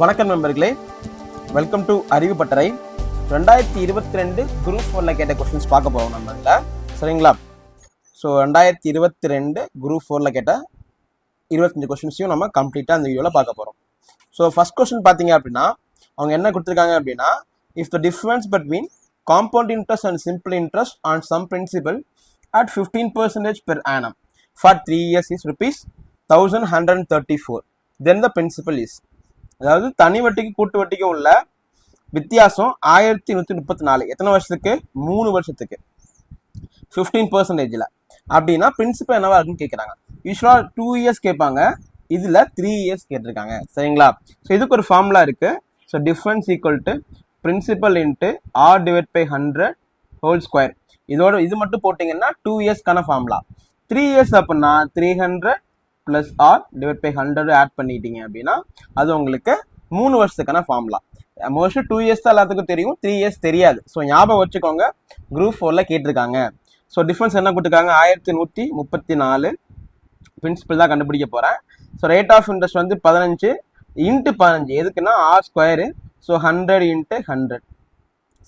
வணக்கம் நண்பர்களே. Welcome to அறிவு பட்டறை. ரெண்டாயிரத்தி இருபத்தி ரெண்டு குரூப் ஃபோரில் கேட்ட கொஸ்டின்ஸ் பார்க்க போகிறோம் நம்ம சரிங்களா? ஸோ ரெண்டாயிரத்தி இருபத்தி ரெண்டு குரூப் ஃபோரில் கேட்ட இருபத்தஞ்சு கொஸ்டின்ஸையும் நம்ம கம்ப்ளீட்டாக அந்த வீடியோவில் பார்க்க போகிறோம் ஸோ ஃபஸ்ட் கொஸ்டின் பார்த்தீங்க அப்படின்னா அவங்க என்ன கொடுத்துருக்காங்க அப்படின்னா if the difference between compound interest and simple interest on sum principal at fifteen percentage per annum for three years is rupees thousand hundred thirty four then the principal is அதாவது தனி வட்டிக்கு கூட்டு வட்டிக்கும் உள்ள வித்தியாசம் ஆயிரத்தி நூற்றி முப்பத்தி நாலு. எத்தனை வருஷத்துக்கு? மூணு வருஷத்துக்கு. ஃபிஃப்டீன் பர்சன்டேஜில் அப்படின்னா பிரின்சிபல் என்னவா இருக்குன்னு கேட்குறாங்க யூஸ்வலாக டூ இயர்ஸ் கேட்பாங்க. இதில் த்ரீ இயர்ஸ் கேட்டிருக்காங்க. சரிங்களா? ஸோ இதுக்கு ஒரு ஃபார்முலா இருக்குது so difference equal to principal into r divide by hundred whole square இதோட இது மட்டும் போட்டிங்கன்னா டூ இயர்ஸ்க்கான ஃபார்முலா த்ரீ இயர்ஸ் அப்படின்னா three hundred plus r divide by hundred add பண்ணிட்டீங்க அப்படின்னா அது உங்களுக்கு மூணு வருஷத்துக்கான ஃபார்முலா மோஸ்ட்லி டூ இயர்ஸ் தான் எல்லாத்துக்கும் தெரியும். த்ரீ இயர்ஸ் தெரியாது. ஸோ ஞாபகம் வச்சுக்கோங்க. குரூப் ஃபோரில் கேட்டிருக்காங்க. ஸோ டிஃப்ரென்ஸ் என்ன கொடுத்துருக்காங்க? ஆயிரத்தி நூற்றி முப்பத்தி நாலு பிரின்சிபல் தான் கண்டுபிடிக்க போகிறேன் ஸோ ரேட் ஆஃப் இன்ட்ரெஸ்ட் வந்து பதினஞ்சு இன்ட்டு பதினஞ்சு. எதுக்குன்னா? R square so hundred into hundred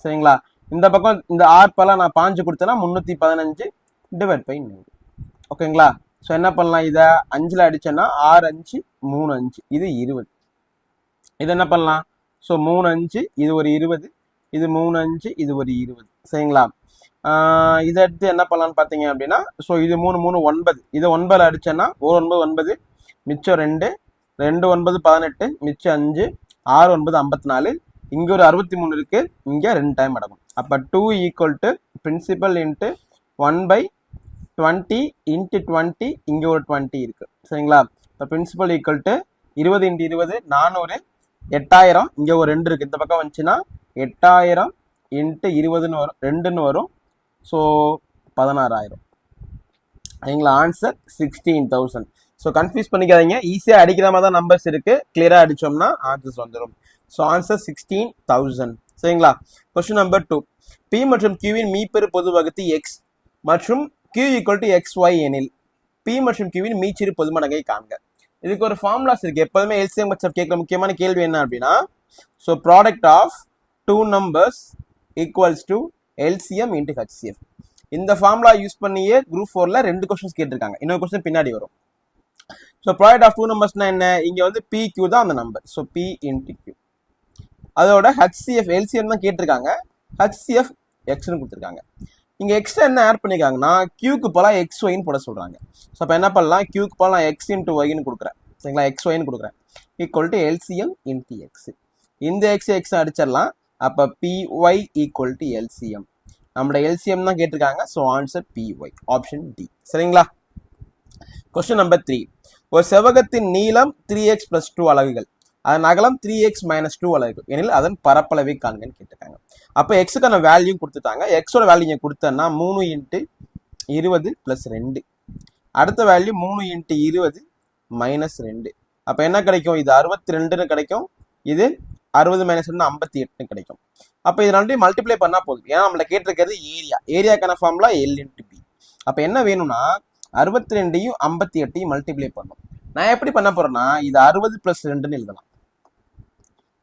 சரிங்களா? இந்த பக்கம் இந்த ஆர் நான் பாஞ்சு கொடுத்தேன்னா முந்நூற்றி பதினஞ்சு டிவைட் பை நூறு. ஓகேங்களா ஸோ என்ன பண்ணலாம்? இதை அஞ்சில் அடித்தோன்னா ஆறு அஞ்சு மூணு அஞ்சு. இது இருபது. இது என்ன பண்ணலாம்? ஸோ மூணு அஞ்சு இது ஒரு இருபது. இது மூணு அஞ்சு இது ஒரு இருபது. சரிங்களா? இதை எடுத்து என்ன பண்ணலான்னு பார்த்தீங்க அப்படின்னா ஸோ இது மூணு மூணு ஒன்பது. இதை ஒன்பதில் அடிச்சேன்னா ஒரு ஒன்பது ஒன்பது மிச்சம் ரெண்டு ரெண்டு ஒன்பது பதினெட்டு மிச்சம் அஞ்சு ஆறு ஒன்பது ஐம்பத்தி நாலு இங்கே ஒரு அறுபத்தி மூணு இருக்குது இங்கே ரெண்டு டைம் அடங்கும். அப்போ two equal to principal into one by twenty into twenty இங்கே ஒரு டுவெண்ட்டி இருக்குது சரிங்களா? இப்போ பிரின்சிபல் ஈக்குவல் டு இருபது இன்ட்டு இருபது நானூறு எட்டாயிரம் இங்கே ஒரு ரெண்டு இருக்குது இந்த பக்கம் வந்துச்சுன்னா எட்டாயிரம் இன்ட்டு இருபதுன்னு வரும் ரெண்டுன்னு வரும். ஸோ பதினாறாயிரம். சரிங்களா? Answer sixteen thousand so confuse பண்ணிக்காதீங்க. ஈஸியாக அடிக்கிற மாதிரி தான் நம்பர்ஸ் இருக்குது கிளியராக அடித்தோம்னா ஆன்சர்ஸ் வந்துடும் ஸோ ஆன்சர் சிக்ஸ்டீன் தௌசண்ட் சரிங்களா? கொஸ்டின் நம்பர் டூ பி மற்றும் கியூவின் மீப்பெரு பொது வகுத்து எக்ஸ் மற்றும் q equal to x y எனில் பி மற்றும் கியூவின் மீச்சிறு பொதுமடங்கை காண்க. இதுக்கு ஒரு ஃபார்முலாஸ் இருக்கு எப்போதுமே எல்சிஎம் ஹெச்எஃப் கேட்குற முக்கியமான கேள்வி என்ன அப்படின்னா so product of two numbers equals to LCM into HCF இந்த ஃபார்முலா யூஸ் பண்ணியே குரூப் ஃபோரில் ரெண்டு கொஸ்டின்ஸ் கேட்டிருக்காங்க. இன்னொரு கொஸ்டின் பின்னாடி வரும். ஸோ ப்ராடக்ட் ஆஃப் டூ நம்பர்ஸ்னா என்ன? இங்கே வந்து பி கியூ தான் அந்த number so p into q அதோட ஹச்சிஎஃப் எல்சிஎம் தான் கேட்டிருக்காங்க. ஹச்சிஎஃப் எக்ஸ்னு கொடுத்துருக்காங்க. இங்கே எக்ஸ்ட்ரா என்ன ஆட் பண்ணிருக்காங்கன்னா கியூக்கு போலாம் எக்ஸ் ஒயின்னு போட சொல்கிறாங்க ஸோ அப்போ என்ன பண்ணலாம்? கியூக்கு போல நான் எக்ஸ் இன்ட்டு ஒய்னு கொடுக்குறேன். சரிங்களா? எக்ஸ் ஒயின்னு கொடுக்குறேன். Equal to LCM into x இந்த எக்ஸ் எக்ஸ் அடிச்சிடலாம். அப்போ P Y equal to LCM நம்மளோட எல்சிஎம் தான் கேட்டிருக்காங்க. So answer by option D சரிங்களா? கொஸ்டின் நம்பர் த்ரீ ஒரு செவகத்தின் நீளம் த்ரீ எக்ஸ் ப்ளஸ் டூ அலகுகள். அதன் அகலம் த்ரீ எக்ஸ் மைனஸ் டூ அளவுக்கு எனில் அதன் பரப்பளவை காண்கன்னு கேட்டிருக்காங்க. அப்போ எக்ஸுக்கான வேல்யூ கொடுத்துட்டாங்க. எக்ஸோட வேல்யூ இங்கே கொடுத்தேன்னா மூணு இன்ட்டு இருபது ப்ளஸ் ரெண்டு. அடுத்த வேல்யூ மூணு இன்ட்டு இருபது மைனஸ் ரெண்டு. அப்போ என்ன கிடைக்கும்? இது அறுபத்தி ரெண்டுன்னு கிடைக்கும். இது அறுபது மைனஸ் ரெண்டு ஐம்பத்தி எட்டுன்னு கிடைக்கும். அப்போ இது ரெண்டையும் மல்டிப்ளை பண்ணால் போதும். ஏன்னா நம்மளை கேட்டிருக்கிறது ஏரியா ஏரியாக்கான ஃபார்முலா எல் இன்ட்டு பி அப்போ என்ன வேணும்னா அறுபத்தி ரெண்டையும் ஐம்பத்தி எட்டையும் மல்டிப்ளை பண்ணும் நான் எப்படி பண்ண போகிறேன்னா இது அறுபது ப்ளஸ் ரெண்டுன்னு எழுதலாம்.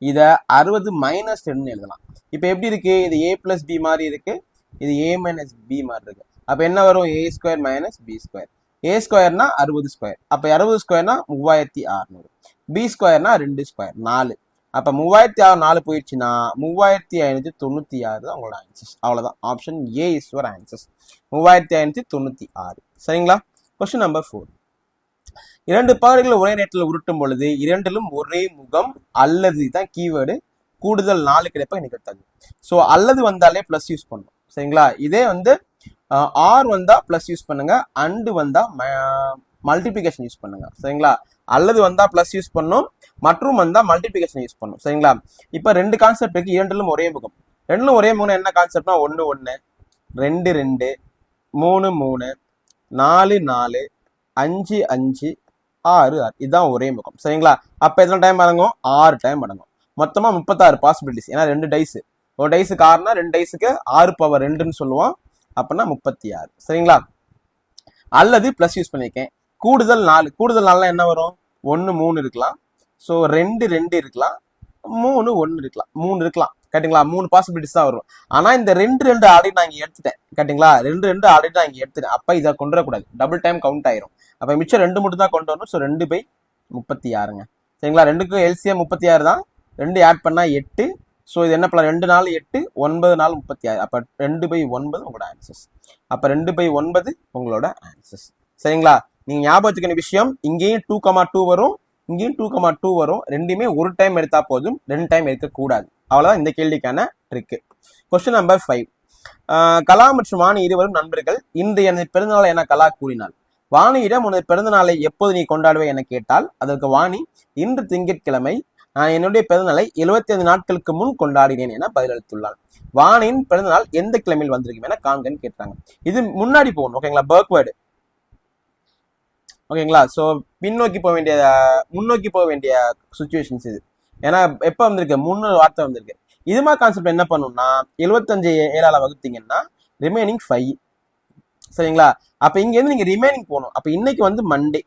இதை அறுபது மைனஸ் டென்னு எழுதலாம். இப்போ எப்படி இருக்கு? இது ஏ பிளஸ் பி மாதிரி இருக்கு. இது ஏ மைனஸ் பி மாதிரி இருக்கு. அப்போ என்ன வரும்? A square minus b square a ஸ்கொயர்னா அறுபது ஸ்கொயர் அப்போ அறுபது ஸ்கொயர்னா மூவாயிரத்தி அறுநூறு. பி ஸ்கொயர்னா ரெண்டு ஸ்கொயர் நாலு. அப்போ மூவாயிரத்தி ஆறு நாலு போயிடுச்சுன்னா மூவாயிரத்தி ஐநூற்றி தொண்ணூற்றி ஆறு தான் உங்களோட ஆன்சர்ஸ் அவ்வளோதான் option A is your answers மூவாயிரத்தி ஐநூற்றி தொண்ணூற்றி ஆறு. சரிங்களா? கொஸ்டின் நம்பர் ஃபோர் இரண்டு பகுதிகளை ஒரே நேரத்தில் உருட்டும் பொழுது இரண்டிலும் ஒரே முகம் அல்லது தான் கீவேர்டு கூடுதல் நாலு கிடைப்ப நிகழ்த்தாது ஸோ அல்லது வந்தாலே ப்ளஸ் யூஸ் பண்ணும். சரிங்களா? இதே வந்து ஆர் வந்தா ப்ளஸ் யூஸ் பண்ணுங்க. அண்டு வந்தா மல்டிபிகேஷன் யூஸ் பண்ணுங்க. சரிங்களா? அல்லது வந்தா ப்ளஸ் யூஸ் பண்ணும். மற்றும் வந்தா மல்டிபிகேஷன் யூஸ் பண்ணும். சரிங்களா? இப்போ ரெண்டு கான்செப்ட் இருக்கு. இரண்டிலும் ஒரே முகம். ரெண்டிலும் ஒரே முகம் என்ன கான்செப்ட்னா ஒன்று ஒன்று ரெண்டு ரெண்டு. மூணு மூணு. நாலு நாலு. அஞ்சு அஞ்சு. ஆறு ஆறு. இதுதான் ஒரே முகம். சரிங்களா? அப்போ எத்தனை டைம் அடங்கும்? ஆறு டைம் அடங்கும். மொத்தமாக முப்பத்தாறு பாசிபிலிட்டிஸ் ஏன்னா ரெண்டு டைஸு ஒரு டைஸுக்கு ஆறுனா ரெண்டு டைஸுக்கு ஆறு பவர் ரெண்டுன்னு சொல்லுவோம். அப்படின்னா முப்பத்தி ஆறு சரிங்களா? அல்லது ப்ளஸ் யூஸ் பண்ணியிருக்கேன் கூடுதல் நாலு. கூடுதல் நாளில் என்ன வரும்? ஒன்று மூணு இருக்கலாம். ஸோ ரெண்டு ரெண்டு இருக்கலாம். மூணு ஒன்று இருக்கலாம். மூணு இருக்கலாம். கேட்டிங்களா? மூணு பாசிபிலிட்டிஸ் தான் வரும். ஆனா இந்த ரெண்டு ரெண்டு ஆடி நான் இங்க எடுத்துட்டேன். கேட்டிங்களா? ரெண்டு ரெண்டு ஆடி நான் இங்க எடுத்துட்டேன். அப்ப இதை கொண்டு வரக்கூடாது டபுள் டைம் கவுண்ட் ஆயிரும். அப்ப மிச்சம் ரெண்டு மட்டும் தான் கொண்டு வரணும். ஸோ ரெண்டு பை முப்பத்தி ஆறுங்க சரிங்களா? ரெண்டுக்கும் எல்சிஎம் முப்பத்தி ஆறு தான். ரெண்டு ஆட் பண்ணா எட்டு. ஸோ இது என்ன பண்ணலாம்? ரெண்டு நாள் எட்டு ஒன்பது நாள் முப்பத்தி ஆறு அப்போ ரெண்டு பை ஒன்பது உங்களோட ஆன்சர்ஸ் அப்போ ரெண்டு பை ஒன்பது உங்களோட ஆன்சர்ஸ் சரிங்களா? நீங்கள் ஞாபகம் விஷயம். இங்கேயும் டூ கமா டூ வரும். இங்கேயும் டூ கமா டூ வரும். ரெண்டுமே ஒரு டைம் எடுத்தா போதும். ரெண்டு டைம் எடுக்கக்கூடாது. அவ்வளோதான் இந்த கேள்விக்கான trick question number five Kala மற்றும் வாணி இருவரும் நண்பர்கள் இன்று எனது பிறந்தநாள் என கலா கூறினாள். வாணியிடம் உனது பிறந்தநாளை எப்போது நீ கொண்டாடுவே என கேட்டால் அதற்கு வாணி இன்று திங்கட்கிழமை நான் என்னுடைய பிறந்தநாளை 75 நாட்களுக்கு முன் கொண்டாடினேன் என பதிலளித்துள்ளார் வாணியின் பிறந்தநாள் எந்த கிழமையில் வந்திருக்கும் என காண்கன்னு கேட்டாங்க. இது முன்னாடி போகணும் ஓகேங்களா பேக்வேர்டு ஓகேங்களா ஸோ பின்னோக்கி போக வேண்டிய முன்னோக்கி போக வேண்டிய சுச்சுவேஷன்ஸ் இது. ஏன்னா எப்போ வந்திருக்கு? மூணு வார்த்தை வந்திருக்கு. இது மாதிரி கான்செப்ட் என்ன பண்ணும்னா எழுபத்தஞ்சு ஏழால வகுத்தீங்கன்னா ரிமைனிங் ஃபைவ் சரிங்களா? அப்ப இங்க இருந்து நீங்க ரிமைனிங் போகணும். அப்ப இன்னைக்கு வந்து மண்டே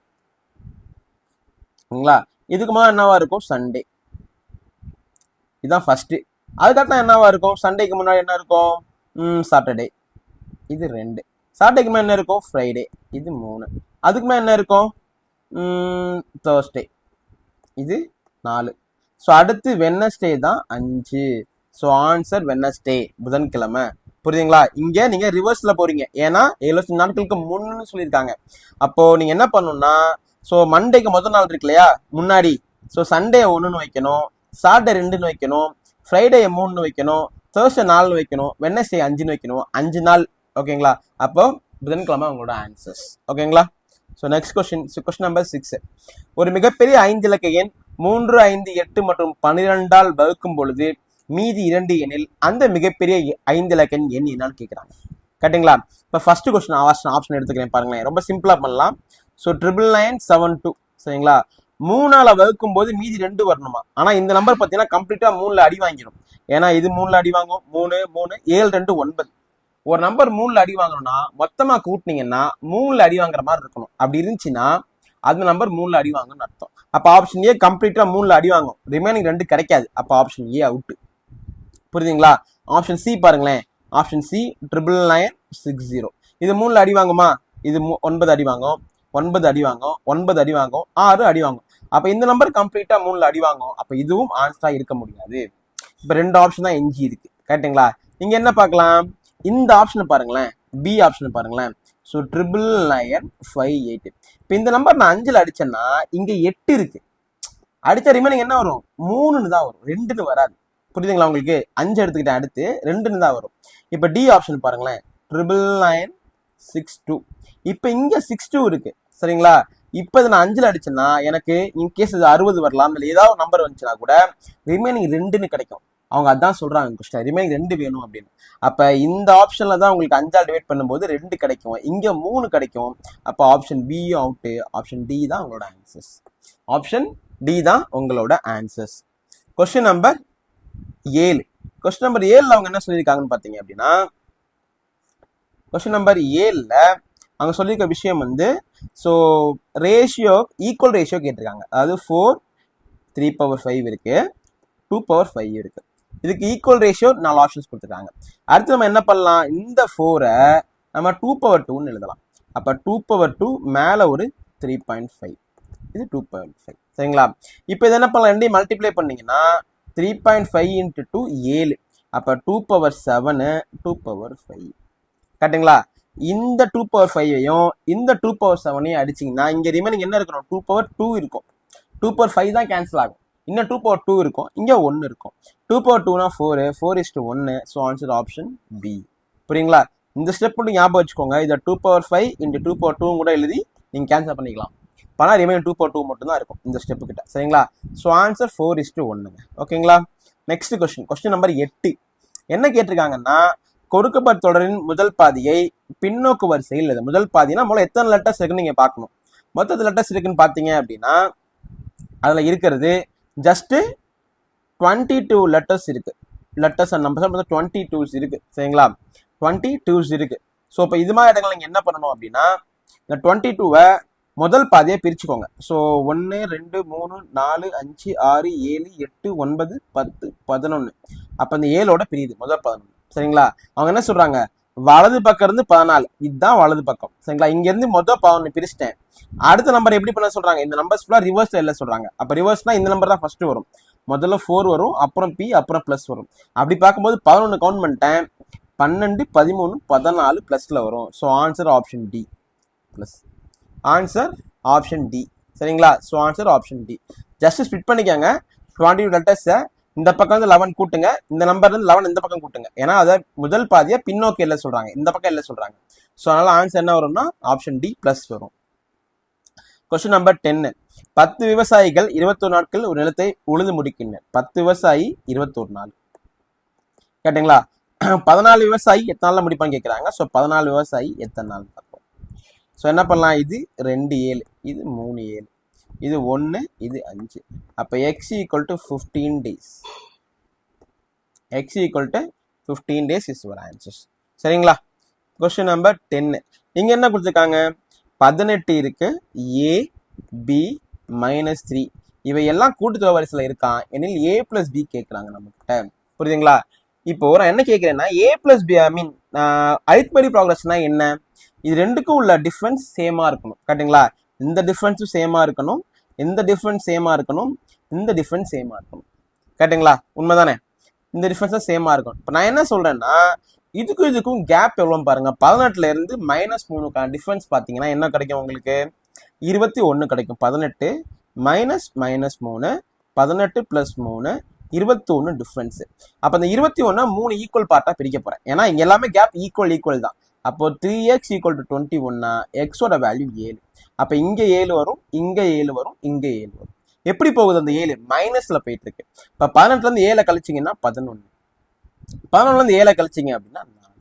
சரிங்களா? இதுக்கு மேலே என்னவா இருக்கும்? சண்டே இதுதான் ஃபர்ஸ்ட் அதுக்கப்புறம் என்னவா இருக்கும்? சண்டேக்கு முன்னாடி என்ன இருக்கும்? ம் சாட்டர்டே இது ரெண்டு. சாட்டர்டேக்கு மேலே என்ன இருக்கும்? ஃப்ரைடே இது மூணு. அதுக்கு மேலே என்ன இருக்கும்? தேர்ஸ்டே இது நாலு. ஸோ அடுத்து வெனஸ்டே தான் அஞ்சு. ஸோ ஆன்சர் வெனஸ்டே புதன்கிழமை. புரியுதுங்களா? இங்கே நீங்கள் ரிவர்ஸில் போகிறீங்க ஏன்னா எழுபத்தி நாட்களுக்கு முன்னு சொல்லியிருக்காங்க. அப்போது நீங்கள் என்ன பண்ணணும்னா ஸோ மண்டேக்கு முதல் நாள் இருக்கு இல்லையா? முன்னாடி. ஸோ சண்டே ஒன்றுன்னு வைக்கணும். சாட்டர்டே ரெண்டுன்னு வைக்கணும். ஃப்ரைடே மூணுன்னு வைக்கணும். தேர்ஸ்டே நாலுன்னு வைக்கணும். வெனஸ்டே அஞ்சுன்னு வைக்கணும். அஞ்சு நாள். ஓகேங்களா? அப்போ புதன்கிழமை உங்களோட ஆன்சர்ஸ் ஓகேங்களா? So next question question number six ஒரு மிகப்பெரிய ஐந்து இலக்க எண் மூன்று ஐந்து எட்டு மற்றும் பனிரெண்டால் வகுக்கும் பொழுது மீதி இரண்டு எண்ணில் அந்த மிகப்பெரிய எ- ஐந்து இலக்க எண் எண் என்னன்னு கேட்குறாங்க கரெக்டுங்களா இப்போ ஃபர்ஸ்ட் கொஸ்டின் ஆப்ஷன் ஆப்ஷன் எடுத்துக்கிறேன் பாருங்களேன். ரொம்ப சிம்பிளாக பண்ணலாம். So triple nine seven two சரிங்களா? மூணால வகுக்கும் போது மீதி ரெண்டு வரணுமா? ஆனால் இந்த நம்பர் பார்த்தீங்கன்னா கம்ப்ளீட்டாக மூணில் அடி வாங்கிடும் ஏன்னா இது மூணில் அடி வாங்கும். மூணு மூணு ஏழு ரெண்டு ஒன்பது. ஒரு நம்பர் மூணில் அடி வாங்கணும்னா மொத்தமாக கூட்டினீங்கன்னா மூணுல அடி வாங்குற மாதிரி இருக்கணும். அப்படி இருந்துச்சுன்னா அந்த நம்பர் மூணுல அடி வாங்கணும்னு அர்த்தம். அப்ப ஆப்ஷன் ஏ கம்ப்ளீட்டா மூணுல அடி வாங்கும். ரிமைனிங் ரெண்டு கிடைக்காது. அப்ப ஆப்ஷன் ஏ அவுட் புரியுதுங்களா? ஆப்ஷன் சி பாருங்களேன். Option C triple nine six zero இது மூணுல அடி வாங்குமா? இது மூ- ஒன்பது அடி வாங்கும். ஒன்பது அடி வாங்கும். ஒன்பது அடி வாங்கும். ஆறு அடி வாங்கும். அப்ப இந்த நம்பர் கம்ப்ளீட்டா மூணுல அடி வாங்கும். அப்ப இதுவும் ஆன்சரா இருக்க முடியாது. இப்ப ரெண்டு ஆப்ஷன் தான் எஞ்சி இருக்கு. கரெக்ட்டுங்களா நீங்க என்ன பார்க்கலாம்? இந்த ஆப்ஷனை பாருங்களேன். பி ஆப்ஷனை பாருங்களேன். So triple nine five eight இப்போ இந்த நம்பர் நான் அஞ்சில் அடித்தேன்னா இங்கே எட்டு இருக்குது அடித்த ரிமைனிங் என்ன வரும்? மூணுன்னு தான் வரும். ரெண்டுன்னு வராது. புரியுதுங்களா உங்களுக்கு? அஞ்சு எடுத்துக்கிட்டேன் அடுத்து ரெண்டுன்னு தான் வரும். இப்போ டி ஆப்ஷன் பாருங்களேன். ட்ரிபிள் நைன் சிக்ஸ் டூ இப்போ இங்கே சிக்ஸ் டூ இருக்குது சரிங்களா? இப்போ இது நான் அஞ்சில் அடிச்சேன்னா எனக்கு இன்கேஸ் இது அறுபது வரலாம் இல்லை ஏதாவது நம்பர் வந்துச்சுன்னா கூட ரிமைனிங் ரெண்டுன்னு கிடைக்கும். அவங்க அதான் சொல்றாங்க கொஸ்டின் ரிமைனிங் ரெண்டு வேணும் அப்படின்னு. அப்ப இந்த ஆப்ஷன்ல தான் உங்களுக்கு அஞ்சால் டிவைட் பண்ணும்போது ரெண்டு கிடைக்கும். இங்க மூணு கிடைக்கும். அப்ப option B out option D தான் உங்களோட ஆன்சர்ஸ் ஆப்ஷன் டி தான் உங்களோட ஆன்சர்ஸ் கொஸ்டின் நம்பர் ஏழு. கொஸ்டின் நம்பர் ஏழுல அவங்க என்ன சொல்லியிருக்காங்கன்னு பார்த்தீங்க அப்படின்னா கொஸ்டின் நம்பர் ஏழுல அவங்க சொல்லியிருக்க விஷயம் வந்து ஸோ ரேஷியோ ஈக்குவல் ரேஷியோ கேட்டிருக்காங்க. அதாவது ஃபோர் த்ரீ பவர் ஃபைவ் இருக்கு. டூ பவர் ஃபைவ் இருக்கு. இதுக்கு ஈக்குவல் ரேஷியோ நாலு ஆப்ஷன்ஸ் கொடுத்துருக்காங்க. அடுத்து நம்ம என்ன பண்ணலாம்? இந்த ஃபோரை நம்ம டூ பவர் டூன்னு எழுதலாம். அப்போ டூ பவர் டூ மேலே ஒரு த்ரீ பாயிண்ட் ஃபைவ் இது டூ பாயிண்ட் ஃபைவ் சரிங்களா? இப்போ இது என்ன பண்ணலாம்? ரெண்டையும் மல்டிப்ளை பண்ணீங்கன்னா three point five into two ஏழு. அப்போ two power seven two power five கரெக்டுங்களா இந்த டூ பவர் ஃபைவையும் இந்த டூ பவர் செவனையும் அடிச்சிங்கன்னா இங்கே ரிமைனிங் என்ன இருக்கணும்? டூ பவர் டூ இருக்கும். டூ பவர் ஃபைவ் தான் கேன்சல் ஆகும். இன்னும் டூ பவர் டூ இருக்கும். இங்கே ஒன்று இருக்கும். டூ பவர் டூனா ஃபோரு ஃபோர் இஸ் ஒன்று ஸோ ஆன்சர் ஆப்ஷன் பி புரியுங்களா? இந்த ஸ்டெப் மட்டும் ஞாபகம் வச்சுக்கோங்க. இதை two power five into two power two கூட எழுதி நீங்கள் கேன்சல் பண்ணிக்கலாம். ஆனால் ரிமைன் டூ பவர் டூ மட்டும் தான் இருக்கும் இந்த ஸ்டெப்பு கிட்ட. சரிங்களா? So answer four is two ஒன்றுங்க ஓகேங்களா? நெக்ஸ்ட் கொஸ்டின் கொஸ்டின் நம்பர் எட்டு. என்ன கேட்டிருக்காங்கன்னா கொடுக்கப்பட்ட தொடரின் முதல் பாதியை பின்னோக்கு வரிசையில் எழுது. முதல் பாதினா முதல்ல எத்தனை லெட்டர்ஸ் இருக்குன்னு நீங்கள் பார்க்கணும். மொத்தத்து லெட்டர்ஸ் இருக்குன்னு பார்த்தீங்க அப்படின்னா அதில் இருக்கிறது ஜஸ்ட்டு டுவெண்ட்டி டூ லெட்டர்ஸ் இருக்கு. Letters and numbers twenty twos இருக்கு. சரிங்களா? டுவெண்ட்டி டூஸ் இருக்கு. ஸோ இப்போ இது மாதிரி இடங்கள் நீங்கள் என்ன பண்ணணும் அப்படின்னா இந்த டுவெண்ட்டி டூவை முதல் பாதியை பிரிச்சுக்கோங்க. ஸோ ஒன்று ரெண்டு மூணு நாலு அஞ்சு ஆறு ஏழு எட்டு ஒன்பது பத்து பதினொன்று அப்போ இந்த ஏழோட பிரியுது முதல் பதினொன்று சரிங்களா? அவங்க என்ன சொல்கிறாங்க வலது பக்கம் இருந்து பதினாலு. இதுதான் வலது பக்கம். சரிங்களா? இங்க இருந்து மொதல் பதினொன்று பிரிச்சிட்டேன். அடுத்த நம்பர் எப்படி பண்ண சொல்றாங்க? இந்த நம்பர்ஸ் ஃபுல்லாக ரிவர்ஸ்ல எழுத சொல்றாங்க. அப்போ ரிவர்ஸ்னா இந்த நம்பர் தான் ஃபர்ஸ்ட் வரும். முதல்ல ஃபோர் வரும் அப்புறம் பி அப்புறம் ப்ளஸ் வரும். அப்படி பார்க்கும்போது பதினொன்று கவுண்ட் பண்ணிட்டேன். பன்னெண்டு பதிமூணு பதினாலு பிளஸ்ல வரும். So answer option D plus answer option D சரிங்களா? So answer option D just split பண்ணிக்கோங்க. டுவெண்ட்டி டூ லெட்டர்ஸை இந்த பக்கம் வந்து லெவன் கூட்டுங்க. இந்த நம்பர் இருந்து லெவன் இந்த பக்கம் கூட்டுங்க. ஏன்னா அதை முதல் பாதியை பின்னோக்கி இல்லை சொல்றாங்க. இந்த பக்கம் இல்லை சொல்றாங்க. ஸோ அதனால ஆன்சர் என்ன வரும்னா ஆப்ஷன் டி ப்ளஸ் வரும். கொஸ்டின் நம்பர் டென்னு பத்து விவசாயிகள் இருபத்தொரு நாட்கள் ஒரு நிலத்தை உழுது முடிக்கின்றனர் பத்து விவசாயி இருபத்தொரு நாள். கேட்டிங்களா? பதினாலு விவசாயி எத்தனை நாளில் முடிப்பான்னு கேட்குறாங்க ஸோ பதினாலு விவசாயி எத்தனை நாள் பார்ப்போம். ஸோ என்ன பண்ணலாம்? இது ரெண்டு ஏழு. இது மூணு ஏழு. இது ஒன்று இது அஞ்சு. அப்போ x equal to fifteen days x equal to fifteen days is ஒரு ஆன்சர்ஸ் சரிங்களா? கொஸ்டின் நம்பர் டென்னு இங்கே என்ன கொடுத்துருக்காங்க? பதினெட்டு இருக்கு ஏ பி மைனஸ் த்ரீ இவையெல்லாம் கூட்டுத்தொகை வரிசையில் இருக்கான் எனில் ஏ பிளஸ் பி கேட்குறாங்க நம்மகிட்ட. புரியுதுங்களா? இப்போ நான் என்ன கேட்குறேன்னா ஏ பிளஸ் பி ஐ மீன் அரித்மெடி ப்ராக்ரஸ்னா என்ன? இது ரெண்டுக்கும் உள்ள டிஃப்ரென்ஸ் சேமாக இருக்கணும். கரெக்டுங்களா இந்த டிஃப்ரென்ஸும் சேமா இருக்கணும். இந்த டிஃப்ரென்ஸ் சேமாக இருக்கணும் இந்த டிஃப்ரென்ஸ் சேமாக இருக்கணும். கரெக்டுங்களா உண்மைதானே? இந்த டிஃப்ரென்ஸாக சேமாக இருக்கும் இப்போ நான் என்ன சொல்கிறேன்னா இதுக்கும் இதுக்கும் கேப் எவ்வளோன்னு பாருங்கள் பதினெட்டுலேருந்து மைனஸ் மூணுக்கான டிஃப்ரென்ஸ் பார்த்தீங்கன்னா என்ன கிடைக்கும் உங்களுக்கு? இருபத்தி ஒன்று கிடைக்கும். பதினெட்டு மைனஸ் மைனஸ் மூணு பதினெட்டு ப்ளஸ் மூணு இருபத்தி ஒன்று டிஃப்ரென்ஸு அப்போ அந்த இருபத்தி ஒன்று மூணு ஈக்குவல் பார்ட்டாக பிரிக்க போகிறேன் ஏன்னா இங்கே எல்லாமே கேப் ஈக்குவல் ஈக்குவல் தான். அப்போ three x equal to twenty ஒன்னா எக்ஸோட வேல்யூ ஏழு. அப்போ இங்கே ஏழு வரும் இங்கே ஏழு வரும் இங்கே ஏழு வரும். எப்படி போகுது அந்த ஏழு? மைனஸில் போயிட்டு இருக்கு இப்போ பதினெட்டுலேருந்து ஏழை கழிச்சிங்கன்னா பதினொன்று பதினொன்றுலேருந்து ஏழை கழிச்சிங்க அப்படின்னா நாலு.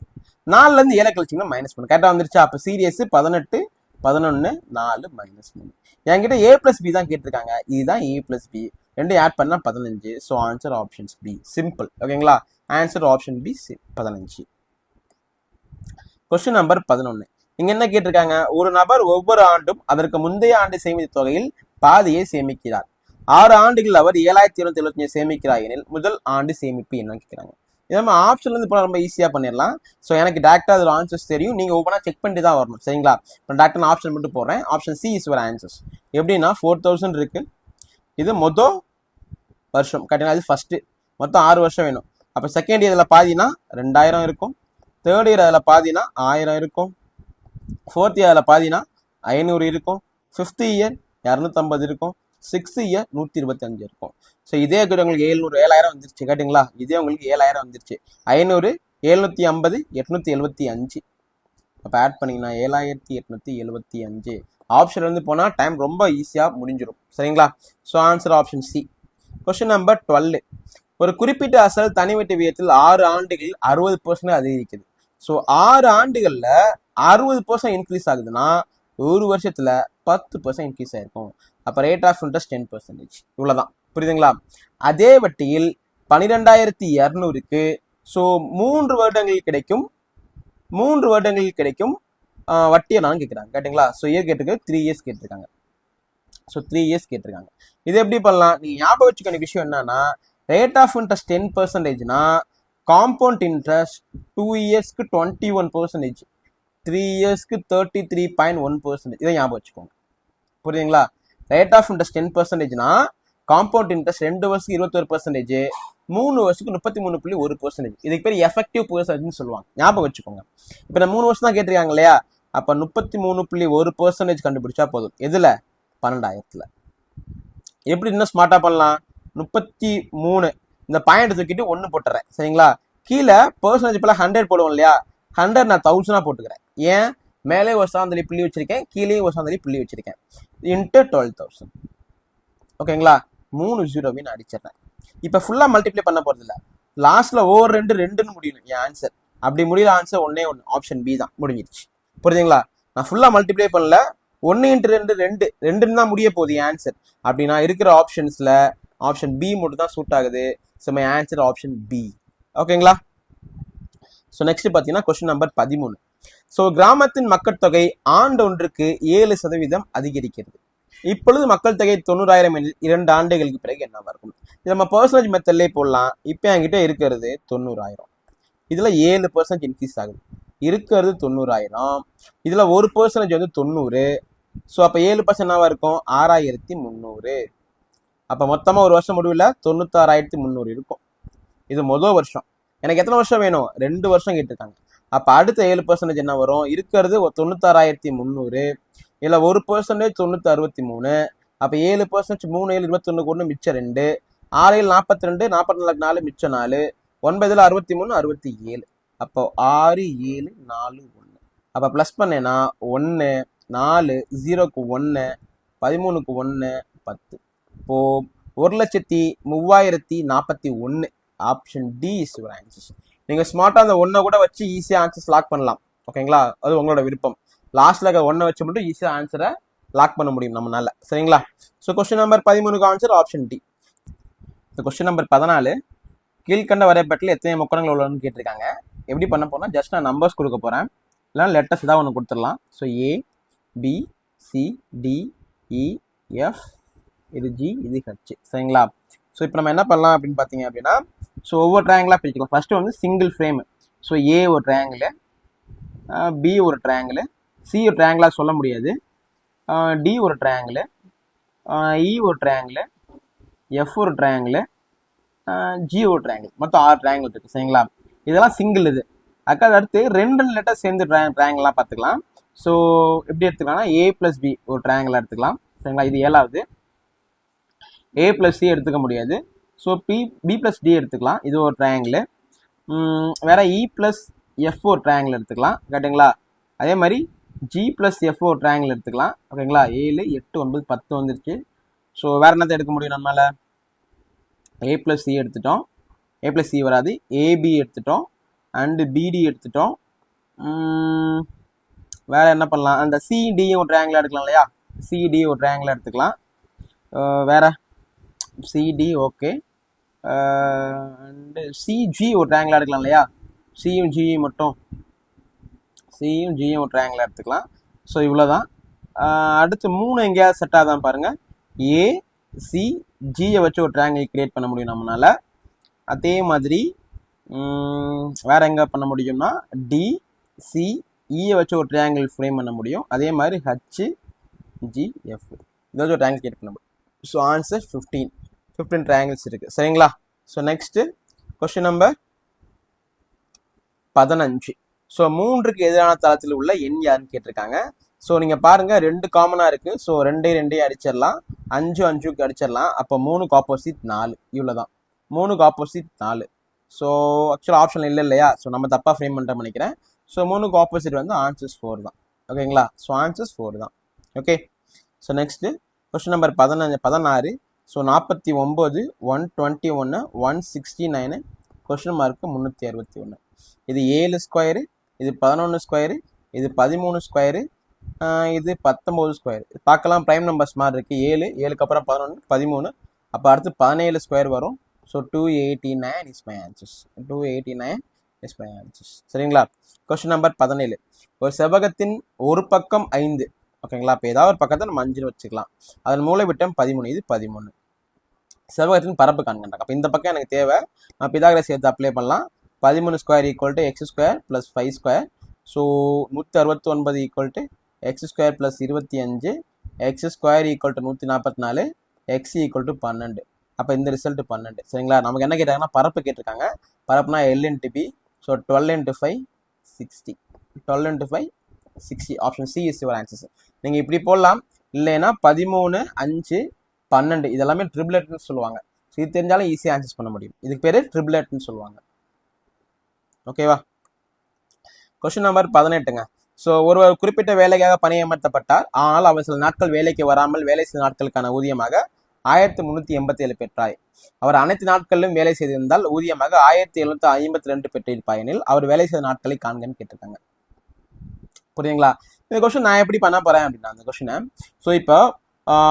நாலுலேருந்து ஏழை கழிச்சிங்கன்னா மைனஸ் பண்ணு கரெக்டாக வந்துருச்சா? அப்போ சீரியஸ் பதினெட்டு பதினொன்று நாலு மைனஸ் மூணு. என்கிட்ட ஏ ப்ளஸ் பி தான் கேட்டிருக்காங்க. இதுதான் ஏ ப்ளஸ் பி ரெண்டு ஆட் பண்ணால் பதினஞ்சு. So answer options B simple ஓகேங்களா ஆன்சர் ஆப்ஷன் பி பதினஞ்சு. கொஸ்டின் நம்பர் பதினொன்று இங்க என்ன கேட்டிருக்காங்க? ஒரு நபர் ஒவ்வொரு ஆண்டும் அதற்கு முந்தைய ஆண்டு சேமித்த தொகையில் பாதியை சேமிக்கிறார். ஆறு ஆண்டுகள் அவர் ஏழாயிரத்தி இருநூத்தி எழுபத்தஞ்சு சேமிக்கிறார் எனில் முதல் ஆண்டு சேமிப்பு என்னன்னு கேட்குறாங்க. இதே நம்ம ஆப்ஷன்ல இருந்து போனால் ரொம்ப ஈஸியாக பண்ணிடலாம். ஸோ எனக்கு டேரக்டாக அதில் ஆன்சர்ஸ் தெரியும். நீங்கள் ஒவ்வொன்றா செக் பண்ணிட்டு தான் வரணும். சரிங்களா? இப்போ டேரக்டாக நான் ஆப்ஷன் மட்டும் போடுறேன். ஆப்ஷன் சி இஸ் ஒரு ஆன்சர்ஸ் எப்படின்னா ஃபோர் தௌசண்ட் இருக்கு. இது மொத்தம் வருஷம். கட்டினா அது ஃபர்ஸ்ட் மொத்தம் ஆறு வருஷம் வேணும். அப்போ செகண்ட் இயரில் பாதினா ரெண்டாயிரம் இருக்கும். தேர்ட் இயர் அதில் பாதினா ஆயிரம் இருக்கும். ஃபோர்த் இயரில் பாதினா ஐநூறு இருக்கும். ஃபிஃப்த் இயர் இரநூத்தம்பது இருக்கும். சிக்ஸ்த் இயர் நூற்றி இருபத்தஞ்சு இருக்கும். ஸோ இதே கூட உங்களுக்கு ஏழ்நூறு ஏழாயிரம் வந்துருச்சு. கேட்டிங்களா? இதே உங்களுக்கு ஏழாயிரம் வந்துருச்சு. ஐநூறு எழுநூற்றி ஐம்பது எட்நூற்றி எழுபத்தி அஞ்சு அப்போ ஆட் பண்ணிங்கன்னா ஏழாயிரத்தி எட்நூற்றி எழுபத்தி அஞ்சு ஆப்ஷன் வந்து போனால் டைம் ரொம்ப ஈஸியாக முடிஞ்சிடும் சரிங்களா? So answer option C question number twelve ஒரு குறிப்பிட்ட அசல் தனி வட்டி விகிதத்தில் ஆறு ஆண்டுகளில் அறுபது பர்சன்ட் அதிகரிக்குது. ஸோ ஆறு ஆண்டுகளில் அறுபது பர்சன்ட் இன்க்ரீஸ் ஆகுதுன்னா ஒரு வருஷத்தில் பத்து பர்சன்ட் இன்க்ரீஸ் ஆகிருக்கும் அப்போ rate of interest ten percentage இவ்வளோதான் புரியுதுங்களா? அதே வட்டியில் பன்னிரெண்டாயிரத்தி இரநூறுக்கு ஸோ மூன்று வருடங்கள் கிடைக்கும் மூன்று வருடங்களுக்கு கிடைக்கும் வட்டியை நான் கேட்குறாங்க கேட்டிங்களா? ஸோ இயர் கேட்டிருக்கு த்ரீ இயர்ஸ் கேட்டிருக்காங்க. ஸோ த்ரீ இயர்ஸ் கேட்டிருக்காங்க. இது எப்படி பண்ணலாம்? நீ ஞாபகம் வச்சுக்கணும் விஷயம் என்னன்னா ரேட் ஆஃப் இன்ட்ரெஸ்ட் டென் பர்சன்டேஜ்னா காம்பவுண்ட் இன்ட்ரெஸ்ட் டூ இயர்ஸ்க்கு டுவெண்ட்டி ஒன் பர்சன்டேஜ் த்ரீ இயர்ஸ்க்கு thirty three point one percentage இதை ஞாபகம் வச்சுக்கோங்க. புரியுதுங்களா? ரேட் ஆஃப் இன்ட்ரெஸ்ட் டென் பர்சன்டேஜ்னா காம்பவுண்ட் இன்ட்ரெஸ்ட் ரெண்டு வருஷத்துக்கு இருபத்தொரு பர்சன்டேஜ் மூணு வருஷத்துக்கு முப்பத்தி மூணு புள்ளி ஒரு பர்சன்டேஜ் இதுக்கு பேர் எஃபெக்டிவ் பர்சன்டேஜ்னு சொல்லுவாங்க. ஞாபகம் வச்சுக்கோங்க. இப்போ நான் மூணு வருஷம் தான் கேட்டிருக்காங்க இல்லையா? அப்போ முப்பத்தி மூணு புள்ளி ஒரு பர்சன்டேஜ் கண்டுபிடிச்சா போதும். எதில்? பன்னெண்டாயிரத்தில். எப்படி இன்னும் ஸ்மார்ட்டாக பண்ணலாம்? முப்பத்தி மூணு. இந்த பாயிண்ட் தூக்கிட்டு ஒன்று போட்டுறேன். சரிங்களா? கீழே பர்சன்டேஜ் இப்போலாம் ஹண்ட்ரட் போடுவோம் இல்லையா? ஹண்ட்ரட் நான் தௌசண்டாக போட்டுக்கிறேன். ஏன்? மேலே ஒரு புள்ளி வச்சிருக்கேன் கீழே ஒரு புள்ளி வச்சிருக்கேன். இன்ட்டு டுவெல் தௌசண்ட் ஓகேங்களா மூணு ஜீரோவின்னு அடிச்சிடுறேன். இப்போ ஃபுல்லாக மல்டிப்ளை பண்ண போகிறது இல்லை. லாஸ்ட்டில் ஓவர் ரெண்டு ரெண்டுன்னு முடியணும். என் ஆன்சர் அப்படி முடியல ஆன்சர் ஒன்னே ஒன்று ஆப்ஷன் பி தான். முடிஞ்சிருச்சு. புரியுதுங்களா? நான் ஃபுல்லாக மல்டிப்ளை பண்ணல. ஒன்று இன்ட்டு ரெண்டு ரெண்டு. ரெண்டுன்னு தான் முடிய போகுது என் ஆன்சர் அப்படி நான் இருக்கிற ஆப்ஷன்ஸில் ஆப்ஷன் பி மட்டும் தான் சூட் ஆகுது so my answer option B ஓகேங்களா ஸோ நெக்ஸ்ட் பார்த்தீங்கன்னா கொஸ்டின் நம்பர் பதிமூணு. ஸோ கிராமத்தின் மக்கள் தொகை ஆண்டு ஒன்றுக்கு ஏழு சதவீதம் அதிகரிக்கிறது. இப்பொழுது மக்கள் தொகை தொண்ணூறாயிரம் எனில் இரண்டு ஆண்டுகளுக்கு பிறகு என்னவா இருக்கும் இது நம்ம பர்சன்டேஜ் மெத்தட்லேயே போடலாம். இப்போ என்கிட்ட இருக்கிறது தொண்ணூறாயிரம். இதில் ஏழு பர்சன்டேஜ் இன்க்ரீஸ் ஆகுது. இருக்கிறது தொண்ணூறாயிரம். இதில் ஒரு பர்சன்டேஜ் வந்து தொண்ணூறு. ஸோ அப்போ ஏழு பர்சன்ட் என்னவா இருக்கும்? ஆறாயிரத்தி முந்நூறு. அப்போ மொத்தமாக ஒரு வருஷம் முடிவில் தொண்ணூத்தாறாயிரத்தி முந்நூறு இருக்கும். இது முதல் வருஷம். எனக்கு எத்தனை வருஷம் வேணும்? ரெண்டு வருஷம் கேட்டிருக்காங்க. அப்போ அடுத்த ஏழு பர்சன்டேஜ் என்ன வரும்? இருக்கிறது தொண்ணூத்தாறாயிரத்தி முந்நூறு. இல்லை ஒரு பர்சன்டேஜ் தொண்ணூற்றி அறுபத்தி மூணு. அப்போ ஏழு பர்சன்டேஜ் மூணு ஏழு இருபத்தொன்று ஒன்று மிச்சம் ரெண்டு. ஆறு ஏழு நாற்பத்தி ரெண்டு நாற்பத்தி நாலு நாலு மிச்சம் நாலு. ஒன்பதில் அறுபத்தி மூணு அறுபத்தி ஏழு. அப்போ ஆறு ஏழு நாலு ஒன்று அப்போ ப்ளஸ் பண்ணேன்னா ஒன்று நாலு ஜீரோக்கு ஒன்று பதிமூணுக்கு ஒன்று பத்து. இப்போது ஒரு லட்சத்தி மூவாயிரத்தி நாற்பத்தி ஒன்று option D is your answers நீங்கள் ஸ்மார்ட்டாக அந்த ஒன்றை கூட வச்சு ஈஸியாக ஆன்சர்ஸ் லாக் பண்ணலாம். ஓகேங்களா அது உங்களோட விருப்பம். லாஸ்ட்டில் ஒன்றை வச்சு மட்டும் ஈஸியாக ஆன்சரை லாக் பண்ண முடியும் நம்மளால சரிங்களா? ஸோ கொஸ்டின் நம்பர் பதிமூணுக்கு ஆன்சர் ஆப்ஷன் டி இந்த கொஸ்டின் நம்பர் பதினாலு கீழ்கண்ட வரைபட்டில் எத்தனை முக்கணங்கள் உள்ளன்னு கேட்டிருக்காங்க. எப்படி பண்ண போனால் ஜஸ்ட் நான் நம்பர்ஸ் கொடுக்க போகிறேன் இல்லைனா லெட்டர்ஸ் தான் ஒன்று கொடுத்துடலாம். So A B C D E F இது ஜி இது ஹெச் சரிங்களா? ஸோ இப்போ நம்ம என்ன பண்ணலாம் அப்படின்னு பார்த்தீங்க அப்படின்னா ஸோ ஒவ்வொரு ட்ரையாங்கிளாக பிரிச்சுக்கலாம் ஃபஸ்ட்டு வந்து சிங்கிள் ஃப்ரேமு ஸோ ஏ ஒரு ட்ரையாங்கிள் பி ஒரு ட்ரையாங்கிள் சி ஒரு ட்ரையாங்கிளாக சொல்ல முடியாது. டி ஒரு ட்ரையாங்கிள் இ e ஒரு ட்ரையாங்கிள் எஃப் ஒரு ட்ரையாங்கிள் ஜி ஒரு ட்ரையாங்கிள் மொத்தம் ஆறு ட்ரையாங்கிள் இருக்குது சரிங்களா? இதெல்லாம் சிங்கிள் இது. அக்கா அடுத்து ரெண்டு லெட்டர் சேர்ந்து ட்ரா ட்ரையாங்கிளாக பார்த்துக்கலாம் ஸோ எப்படி எடுத்துக்கலாம்னா ஏ ப்ளஸ் பி ஒரு ட்ரையாங்கிள் எடுத்துக்கலாம். சரிங்களா? இது ஏழாவது. ஏ ப்ளஸ் சி எடுத்துக்க முடியாது. So B B plus D எடுத்துக்கலாம். இது ஒரு ட்ரையாங்கிள் வேறு இ ப்ளஸ் எஃப் ஒரு ட்ரையாங்கிள் எடுத்துக்கலாம். கரெக்டுங்களா அதே மாதிரி ஜி ப்ளஸ் எஃப் ஒரு ட்ரையாங்கிள் எடுத்துக்கலாம். ஓகேங்களா? ஏழு எட்டு ஒன்பது பத்து வந்துருச்சு. ஸோ வேறு என்னத்தை எடுக்க முடியும் நம்மளால் ஏ ப்ளஸ் சி எடுத்துட்டோம். ஏ ப்ளஸ் சி வராது. ஏபி எடுத்துட்டோம். அண்டு பிடி எடுத்துட்டோம். வேறு என்ன பண்ணலாம்? அந்த சிடியும் ஒரு ட்ரையாங்கிளாக எடுக்கலாம் இல்லையா? சிடி ஒரு ட்ரையாங்கிளாக எடுத்துக்கலாம். வேறு? சிடி ஓகே அண்டு சிஜி ஒரு ட்ரேங்கில் எடுக்கலாம் இல்லையா? சியும் ஜியும் மட்டும். சியும் ஜியும் ஒரு ட்ரேங்கில் எடுத்துக்கலாம். ஸோ இவ்வளோதான் அடுத்து மூணு எங்கேயாவது செட் ஆகுதான் பாருங்கள் ஏ சி ஜியை வச்சு ஒரு ட்ரேங்கை கிரியேட் பண்ண முடியும் நம்மளால அதே மாதிரி வேறு எங்கே பண்ண முடியும்னா டி சி இயை e வச்சு ஒரு ட்ரையாங்கிள் ஃப்ரேம் பண்ண முடியும். அதே மாதிரி ஹச் ஜி எஃப் இதை வச்சு ஒரு ட்ரையாங்கிள் கிரியேட் பண்ண முடியும். So answer fifteen fifteen triangles இருக்குது சரிங்களா? ஸோ நெக்ஸ்ட்டு கொஸ்டின் நம்பர் பதினஞ்சு. ஸோ மூன்றுக்கு எதிரான தளத்தில் உள்ள எண் யாருன்னு கேட்டிருக்காங்க. ஸோ நீங்கள் பாருங்கள் ரெண்டு காமனாக இருக்குது ஸோ ரெண்டே ரெண்டே அடிச்சிடலாம். அஞ்சு அஞ்சுக்கு அடிச்சிடலாம். அப்போ மூணுக்கு ஆப்போசிட் நாலு. இவ்வளோ தான் மூணுக்கு ஆப்போசிட் நாலு. ஸோ ஆக்சுவலாக ஆப்ஷன் இல்லை இல்லையா? ஸோ நம்ம தப்பாக ஃப்ரேம் பண்ணிட்டோம் நினைக்கிறேன். ஸோ மூணுக்கு ஆப்போசிட் வந்து ஆன்சர்ஸ் ஃபோர் தான். ஓகேங்களா ஸோ ஆன்சர்ஸ் ஃபோர் தான். Okay so next question number பதினஞ்சு பதினாறு. ஸோ நாற்பத்தி ஒம்பது ஒன் டுவெண்ட்டி ஒன்று one sixty nine question mark முந்நூற்றி அறுபத்தி ஒன்று இது ஏழு ஸ்கொயரு இது பதினொன்று ஸ்கொயரு இது பதிமூணு ஸ்கொயரு இது பத்தொம்போது ஸ்கொயர் பார்க்கலாம் ப்ரைம் நம்பர்ஸ் மாதிரி இருக்குது ஏழு ஏழுக்கு அப்புறம் பதினொன்று பதிமூணு. அப்போ அடுத்து பதினேழு ஸ்கொயர் வரும். So two eighty nine is my answers two eighty nine is my answers சரிங்களா? கொஸ்டின் நம்பர் பதினேழு. ஒரு செவ்வகத்தின் ஒரு பக்கம் ஐந்து. ஓகேங்களா? இப்போ ஏதாவது ஒரு பக்கத்தை நம்ம அஞ்சுன்னு வச்சுக்கலாம். அதன் மூலை விட்டம் பதிமூணு. இது பதிமூணு. செவ்வகத்தின் பரப்பு காண்கின்றாங்க. அப்போ இந்த பக்கம் எனக்கு தேவை. நான் பிதாகரை சேர்த்து அப்ளை பண்ணலாம். பதிமூணு square equal to x square plus five square so நூற்றி அறுபத்தி ஒன்பது equal to x square plus இருபத்தி அஞ்சு எக்ஸ் ஸ்கொயர் ஈக்குவல் டு நூற்றி நாற்பத்தி நாலு எக்ஸ் ஈக்குவல் டு பன்னெண்டு. அப்போ இந்த ரிசல்ட் பன்னெண்டு. சரிங்களா? நமக்கு என்ன கேட்டாங்கன்னா பரப்பு கேட்டிருக்காங்க. பரப்புனா l into b so twelve into five sixty twelve into five sixty option C is your answers நீங்கள் இப்படி போடலாம். இல்லைன்னா பதிமூணு அஞ்சு பன்னெண்டு இதெல்லாமே ட்ரிபிளெட்னு சொல்லுவாங்க. ஸோ இது தெரிஞ்சாலும் ஈஸியாக ஆன்சர்ஸ் பண்ண முடியும். இதுக்கு பேர் ட்ரிபிளெட்னு சொல்லுவாங்க. ஓகேவா கொஸ்டின் நம்பர் பதினெட்டுங்க. ஸோ ஒருவர் குறிப்பிட்ட வேலைக்காக பணியமர்த்தப்பட்டார். ஆனால் அவர் சில நாட்கள் வேலைக்கு வராமல் வேலை செய்த நாட்களுக்கான ஊதியமாக ஆயிரத்தி முந்நூற்றி எண்பத்தி ஏழு பெற்றாய் அவர் அனைத்து நாட்களிலும் வேலை செய்திருந்தால் ஊதியமாக ஆயிரத்தி எழுநூத்தி ஐம்பத்தி ரெண்டு பெற்றிருப்பார் எனில் அவர் வேலை செய்த நாட்களை காண்கன்னு கேட்டிருக்காங்க. புரியுங்களா இந்த கொஸ்டின் நான் எப்படி பண்ண போறேன் அப்படின்னா அந்த கொஸ்டினை ஸோ இப்போ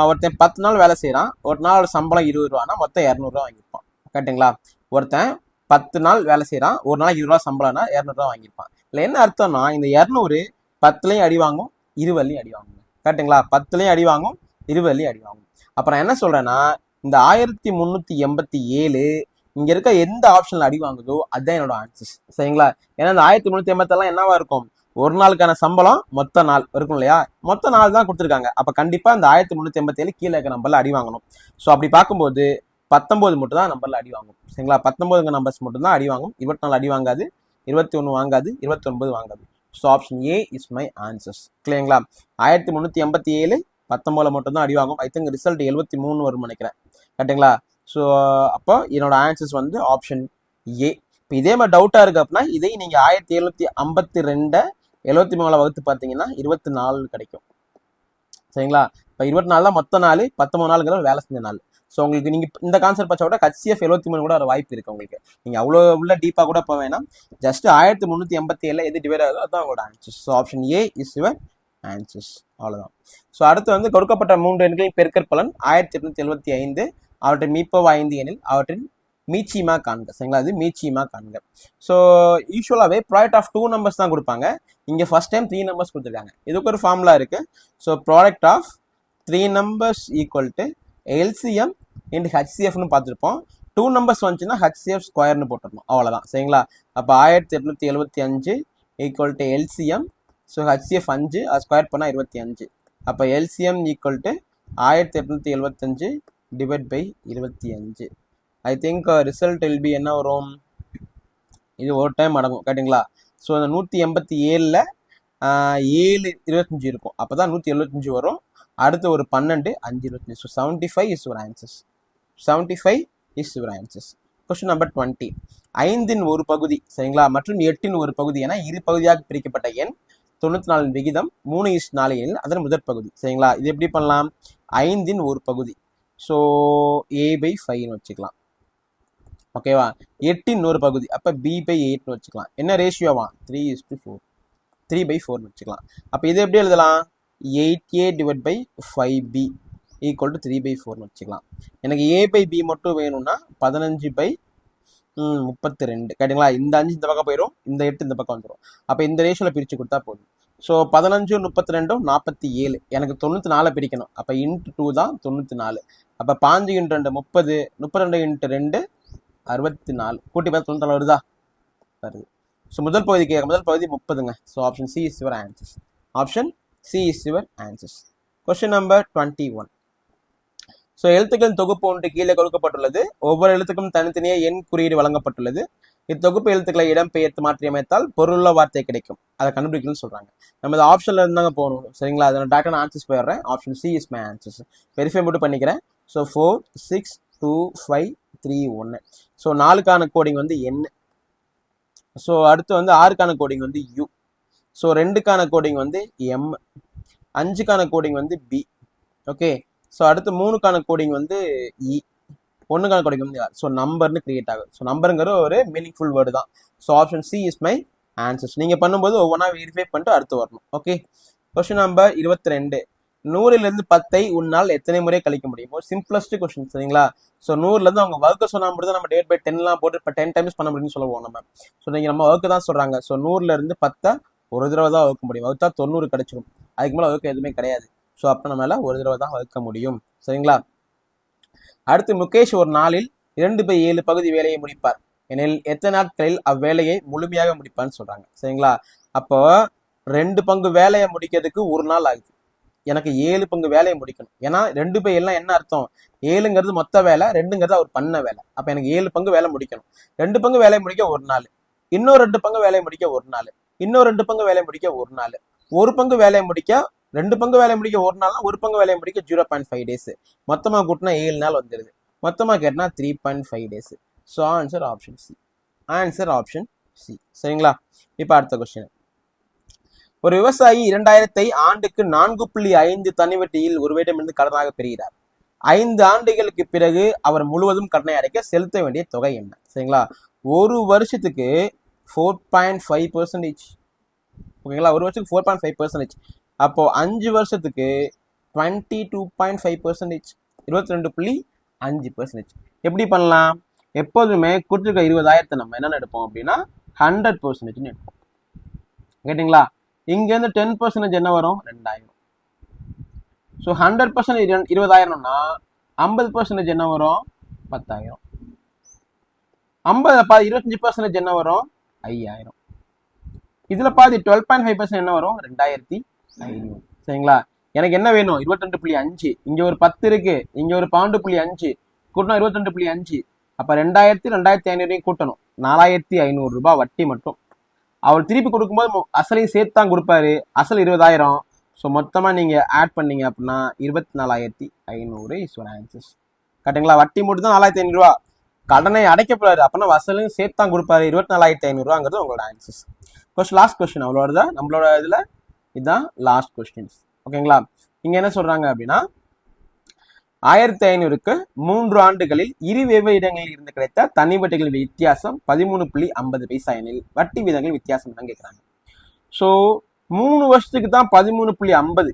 ஒருத்தன் பத்து நாள் வேலை செய்கிறான் ஒரு நாள் சம்பளம் இருபது ரூபானா மொத்தம் இரநூறுவா வாங்கியிருப்பான். கரெக்டுங்களா ஒருத்தன் பத்து நாள் வேலை செய்கிறான் ஒரு நாளைக்கு இருபது ரூபா சம்பளம்னா இரநூறுவா வாங்கியிருப்பான். இல்லை என்ன அர்த்தம்னா இந்த இரநூறு பத்துலேயும் அடி வாங்கும் இருபதுலையும் அடி வாங்கும். கரெக்டுங்களா பத்துலையும் அடி வாங்கும் இருபதுலையும் அடி வாங்கும். அப்போ நான் என்ன சொல்கிறேன்னா இந்த ஆயிரத்தி முந்நூற்றி எண்பத்தி ஏழு இங்கே இருக்க எந்த ஆப்ஷனில் அடி வாங்குதோ அதுதான் என்னோட ஆன்சர்ஸ் சரிங்களா? ஏன்னா இந்த ஆயிரத்தி முந்நூற்றி எண்பத்தெல்லாம் என்னவா இருக்கும்? ஒரு நாளுக்கான சம்பளம் மொத்த நாள் இருக்கும் இல்லையா? மொத்த நாள் தான் கொடுத்துருக்காங்க. அப்போ கண்டிப்பாக இந்த ஆயிரத்தி முந்நூற்றி எண்பத்தி ஏழு கீழே இருக்க நம்பரில் அடி வாங்கணும். ஸோ அப்படி பார்க்கும்போது பத்தொம்போது மட்டும் தான் நம்பரில் அடி வாங்கும். சரிங்களா? பத்தொம்போதுங்க நம்பர்ஸ் மட்டும் தான் அடி வாங்கும். இருபத்தி நாலு அடி வாங்காது. இருபத்தி ஒன்று வாங்காது. இருபத்தி ஒன்பது வாங்காது. So option A is my answers இல்லைங்களா ஆயிரத்தி முந்நூற்றி எண்பத்தி ஏழு பத்தொம்போதில் மட்டும்தான் அடி வாங்கும். ஐ திங்க் ரிசல்ட் எழுபத்தி மூணு வரும்னு நினைக்கிறேன். கரெக்டுங்களா ஸோ அப்போ என்னோட ஆன்சர்ஸ் வந்து ஆப்ஷன் ஏ இப்போ இதே மாதிரி டவுட்டாக இருக்கு அப்படின்னா இதை நீங்கள் ஆயிரத்தி எழுநூற்றி ஐம்பத்தி ரெண்டை எழுபத்தி மூணுல வகுத்து பார்த்தீங்கன்னா இருபத்தி நாலு கிடைக்கும். சரிங்களா? இப்போ இருபத்தி நாலு தான் மொத்த நாள் பத்தொம்பது நாளுங்கிற வேலை செஞ்ச நாள். ஸோ உங்களுக்கு நீங்கள் இந்த கான்செப்ட் வச்சா கூட ஹச்சிஎஃப் எழுபத்தி மூணு கூட ஒரு வாய்ப்பு இருக்குது உங்களுக்கு. நீங்கள் அவ்வளோ உள்ள டீப்பாக கூட போக வேணாம். ஜஸ்ட் ஆயிரத்தி முந்நூற்றி எண்பத்தி ஏழில் எது டிவைட் ஆகுதோ அதுதான் உங்களோட answers so option A is your answers அவ்வளோதான் ஸோ அடுத்து வந்து கொடுக்கப்பட்ட மூன்று எண்களின் பெருக்கற் பலன் ஆயிரத்தி எட்நூத்தி எழுபத்தி ஐந்து அவற்றின் மீப்பவ ஐந்து எனில் அவற்றின் மீச்சிமா காண்க. சரிங்களா? அது மீச்சிமா காண்க. ஸோ யூஸ்வலாகவே ப்ராடக்ட் ஆஃப் டூ நம்பர்ஸ் தான் கொடுப்பாங்க. இங்கே ஃபர்ஸ்ட் டைம் த்ரீ நம்பர்ஸ் கொடுத்துருக்காங்க. இதுக்கு ஒரு ஃபார்முலா இருக்கு. So product of three numbers equal to LCM into ஹெச்சிஎஃப்னு பார்த்துருப்போம். டூ நம்பர்ஸ் வந்துச்சுன்னா ஹெச்சிஎஃப் ஸ்கொயர்னு போட்டுருணும் அவ்வளோதான் சரிங்களா? அப்போ ஆயிரத்தி எட்நூத்தி எழுபத்தி அஞ்சு equal to LCM so HCF அஞ்சு அது ஸ்கொயர் பண்ணால் இருபத்தி அஞ்சு. அப்போ எல்சிஎம் ஈக்குவல் டு ஆயிரத்தி எட்நூத்தி எழுபத்தஞ்சு டிவைட் பை இருபத்தி அஞ்சு. I think result L P P என்ன வரும்? இது ஒரு டைம் அடங்கும் கேட்டிங்களா? ஸோ அந்த நூற்றி எண்பத்தி ஏழில் ஏழு இருபத்தஞ்சி இருக்கும். அப்போ தான் நூற்றி எழுபத்தஞ்சி வரும். அடுத்து ஒரு பன்னெண்டு அஞ்சு இருபத்தஞ்சி. So seventy five is your answers seventy five is your answers question number twenty ஐந்தின் ஒரு பகுதி சரிங்களா? மற்றும் எட்டின் ஒரு பகுதி என இரு பகுதியாக பிரிக்கப்பட்ட எண் தொண்ணூற்றி நாலின் விகிதம் மூணு இஸ் நாலு எண் அதன் முதற் பகுதி சரிங்களா? இது எப்படி பண்ணலாம்? ஐந்தின் ஒரு பகுதி. ஸோ ஏ பை ஃபைவ்னு வச்சுக்கலாம். ஓகேவா எட்டின் ஒரு பகுதி. அப்போ பி பை எயிட்னு வச்சுக்கலாம். என்ன ரேஷியோவா three is to four three by ஃபோர்னு வச்சுக்கலாம். அப்போ இது எப்படி எழுதலாம்? Eight A divide by five B equal to three by ஃபோர்னு வச்சுக்கலாம். எனக்கு ஏ பை பி மட்டும் வேணும்னா பதினஞ்சு பை முப்பத்தி ரெண்டு கேட்டுங்களா? இந்த அஞ்சு இந்த பக்கம் போயிடும் இந்த எட்டு இந்த பக்கம் வந்துடும் அப்போ இந்த ரேஷியோவில் பிரித்து கொடுத்தா போதும். ஸோ பதினஞ்சு முப்பத்தி ரெண்டும் நாற்பத்தி ஏழு. எனக்கு தொண்ணூற்றி நாலு பிரிக்கணும். அப்போ இன்ட்டு டூ தான் தொண்ணூற்றி நாலு. அப்போ பாஞ்சு இன்ட்டு ரெண்டு முப்பது. முப்பத்தி ரெண்டு இன்ட்டு ரெண்டு அறுபத்தி நாலு கூட்டி பார்த்து தொண்ணூற்றி வருதா? வருது. ஸோ முதல் பகுதிக்கு முதல் பகுதி முப்பதுங்க. So option C is your answers option C is your answers question number twenty one so எழுத்துக்களின் தொகுப்பு ஒன்று கீழே கொடுக்கப்பட்டுள்ளது. ஒவ்வொரு எழுத்துக்கும் தனித்தனியே எண் குறியீடு வழங்கப்பட்டுள்ளது. இத்தொகுப்பு எழுத்துக்களை இடம்பெயர்த்து மாற்றி அமைத்தால் பொருளுள்ள வார்த்தை கிடைக்கும். அதை கண்டுபிடிக்கணும்னு சொல்றாங்க. நம்ம இந்த ஆப்ஷன்ல இருந்தாங்க போகணும். சரிங்களா? அதை நான் ஆன்சர்ஸ் போயிடுறேன். Option C is my answers verify மட்டும் பண்ணிக்கிறேன். So four six two five three ஒன்று ஸோ நாலுக்கான கோடிங் வந்து என் ஸோ அடுத்து வந்து ஆறுக்கான கோடிங் வந்து யூ ஸோ ரெண்டுக்கான கோடிங் வந்து எம் அஞ்சுக்கான கோடிங் வந்து பி ஓகே ஸோ அடுத்து மூணுக்கான கோடிங் வந்து e. இ ஒன்றுக்கான கோடிங் வந்து ஸோ நம்பர்னு கிரியேட் ஆகும். ஸோ நம்பருங்கிற ஒரு மீனிங்ஃபுல் வேர்டு தான். So option C is my answers நீங்கள் பண்ணும்போது ஒவ்வொன்றா வெரிஃபை பண்ணிட்டு அடுத்து வரணும். ஓகே கொஸ்டின் நம்பர் இருபத்தி ரெண்டு. நூறிலிருந்து பத்தை உன்னால் எத்தனை முறை கழிக்க முடியும்? ஒரு சிம்பிளஸ்ட் கொஸ்டின் சரிங்களா? ஸோ நூறுலேருந்து அவங்க ஒர்க்கு சொன்னால் மட்டும் நம்ம டேட் பை டென்லாம் போட்டு இப்போ டென் டைம்ஸ் பண்ண முடியும்னு சொல்லுவோம் நம்ம. ஸோ நீங்கள் நம்ம ஒர்க்கு தான் சொல்கிறாங்க ஸோ நூறுலேருந்து பத்தை ஒரு தடவை தான் வகுக்க முடியும். வகுத்தா தொண்ணூறு கிடைச்சிடும் அதுக்கு மேலே வகுக்க எதுவுமே கிடையாது. ஸோ அப்போ நம்மளால ஒரு தடவை தான் வகுக்க முடியும். சரிங்களா? அடுத்து முகேஷ் ஒரு நாளில் இரண்டு பை ஏழு பகுதி வேலையை முடிப்பார். எனில் எத்தனை நாட்களில் அவ்வேலையை முழுமையாக முடிப்பான்னு சொல்றாங்க. சரிங்களா? அப்போ ரெண்டு பங்கு வேலையை முடிக்கிறதுக்கு ஒரு நாள் ஆகுது. எனக்கு ஏழு பங்கு வேலையை முடிக்கணும். ஏன்னா ரெண்டு பை எல்லாம் என்ன அர்த்தம்? ஏழுங்கிறது மொத்த வேலை ரெண்டுங்கிறது அவர் பண்ண வேலை. அப்ப எனக்கு ஏழு பங்கு வேலை முடிக்கணும். ரெண்டு பங்கு வேலையை முடிக்க ஒரு நாள். இன்னும் ரெண்டு பங்கு வேலையை முடிக்க ஒரு நாள். இன்னும் ரெண்டு பங்கு வேலையை முடிக்க ஒரு நாள். ஒரு பங்கு வேலையை முடிக்க ரெண்டு பங்கு வேலையை முடிக்க ஒரு நாள் ஒரு பங்கு வேலையை முடிக்க ஜீரோ பாயிண்ட் ஃபைவ் டேஸ் மொத்தமாக கூட்டினா ஏழு நாள் வந்துடுது மொத்தமாக கேட்டினா three point five days so answer option C answer option C சரிங்களா? இப்போ அடுத்த கொஸ்டின் ஒரு விவசாயி இரண்டாயிரத்தை ஆண்டுக்கு நான்கு புள்ளி ஐந்து தனிவட்டியில் ஒருவரிடமிருந்து கடனாக பெறுகிறார். ஐந்து ஆண்டுகளுக்கு பிறகு அவர் முழுவதும் கடனை அடைக்க செலுத்த வேண்டிய தொகை என்ன? சரிங்களா? ஒரு வருஷத்துக்கு ஃபோர் பாயிண்ட் ஃபைவ் பர்சன்டேஜ் ஓகேங்களா ஒரு வருஷத்துக்கு ஃபோர் பாயிண்ட் ஃபைவ் பர்சன்டேஜ் அப்போ அஞ்சு வருஷத்துக்கு twenty two point five percentage இருபத்தி ரெண்டு புள்ளி அஞ்சு பர்சன்டேஜ் எப்படி பண்ணலாம்? எப்போதுமே கொடுத்துருக்க இருபதாயிரத்தை நம்ம என்னென்ன எடுப்போம் அப்படின்னா ஹண்ட்ரட் பர்சன்டேஜ்னு எடுப்போம். கேட்டிங்களா? இங்கேருந்து டென் பர்சன்டேஜ் என்ன வரும்? ரெண்டாயிரம். ஸோ ஹண்ட்ரட் பர்சன்டேஜ் இருபதாயிரம்னா ஐம்பது பர்சன்டேஜ் என்ன வரும்? பத்தாயிரம். ஐம்பது பாதி இருபத்தஞ்சி பர்சன்டேஜ் என்ன வரும்? ஐயாயிரம். இதில் பாதி டுவெல் பாயிண்ட் ஃபைவ் பர்சன்ட் என்ன வரும்? ரெண்டாயிரத்தி ஐநூறு. சரிங்களா? எனக்கு என்ன வேணும்? இருபத்தெண்டு புள்ளி அஞ்சு. இங்கே ஒரு பத்து இருக்கு. இங்கே ஒரு பன்னெண்டு புள்ளி அஞ்சு. கூட்டணும் இருபத்தெண்டு புள்ளி அஞ்சு. அப்போ ரெண்டாயிரத்தி ரெண்டாயிரத்தி ஐநூறையும் கூட்டணும். நாலாயிரத்தி ஐநூறு ரூபாய் வட்டி மட்டும். அவர் திருப்பி கொடுக்கும்போது அசலையும் சேர்த்து தான் கொடுப்பாரு. அசல் இருபதாயிரம். ஸோ மொத்தமாக நீங்கள் ஆட் பண்ணீங்க அப்படின்னா இருபத்தி நாலாயிரத்தி ஐநூறு இஸ் ஒன் ஆன்சர்ஸ். கரெக்டுங்களா வட்டி மட்டும் தான் நாலாயிரத்தி ஐநூறுரூவா கடனை அடைக்கப்படாது அப்படின்னா வசலையும் சேர்த்து தான் கொடுப்பாரு. இருபத்தி நாலாயிரத்தி ஐநூறுரூவாங்கிறது உங்களோட ஆன்சர்ஸ் கொஸ்டின் லாஸ்ட் கொஸ்டின் அவ்வளோ தான் நம்மளோட இதில் இதுதான் லாஸ்ட் கொஸ்டின்ஸ் ஓகேங்களா இங்கே என்ன சொல்கிறாங்க அப்படின்னா ஆயிரத்தி ஐநூறுக்கு மூன்று ஆண்டுகளில் இரு வெவ்வேறு இடங்களில் இருந்து கிடைத்த தனி வட்டிகள் வித்தியாசம் பதிமூணு புள்ளி ஐம்பது பைசா எனில் வட்டி விதங்கள் வித்தியாசம் தான் கேட்குறாங்க ஸோ மூணு வருஷத்துக்கு தான் பதிமூணு புள்ளி ஐம்பது.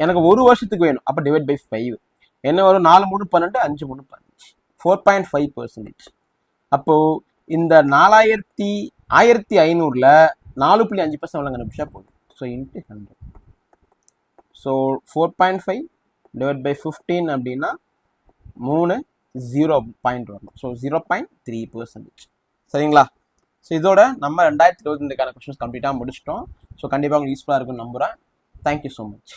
எனக்கு ஒரு வருஷத்துக்கு வேணும். அப்போ டிவைட் பை ஃபைவ் என்ன வரும்? நாலு மூணு பன்னெண்டு அஞ்சு மூணு பன்னெண்டு. ஃபோர் பாயிண்ட் ஃபைவ் பர்சன்டேஜ் அப்போது இந்த நாலாயிரத்தி ஆயிரத்தி ஐநூறில் நாலு புள்ளி அஞ்சு பர்சன்ட் வழங்க நிமிஷம் போதும். So into hundred so four point five divide by fifteen அப்படின்னா மூணு ஜீரோ பாயிண்ட் வரும். So zero point three percentage சரிங்களா? ஸோ இதோட நம்ம ரெண்டாயிரத்தி இருபத்தி ரெண்டுக்கான கொஸ்டின்ஸ் கம்ப்ளீட்டாக முடிச்சிட்டோம். ஸோ கண்டிப்பாக உங்களுக்கு யூஸ்ஃபுல்லாக இருக்கும்னு நம்புகிறேன் தேங்க்யூ ஸோ மச்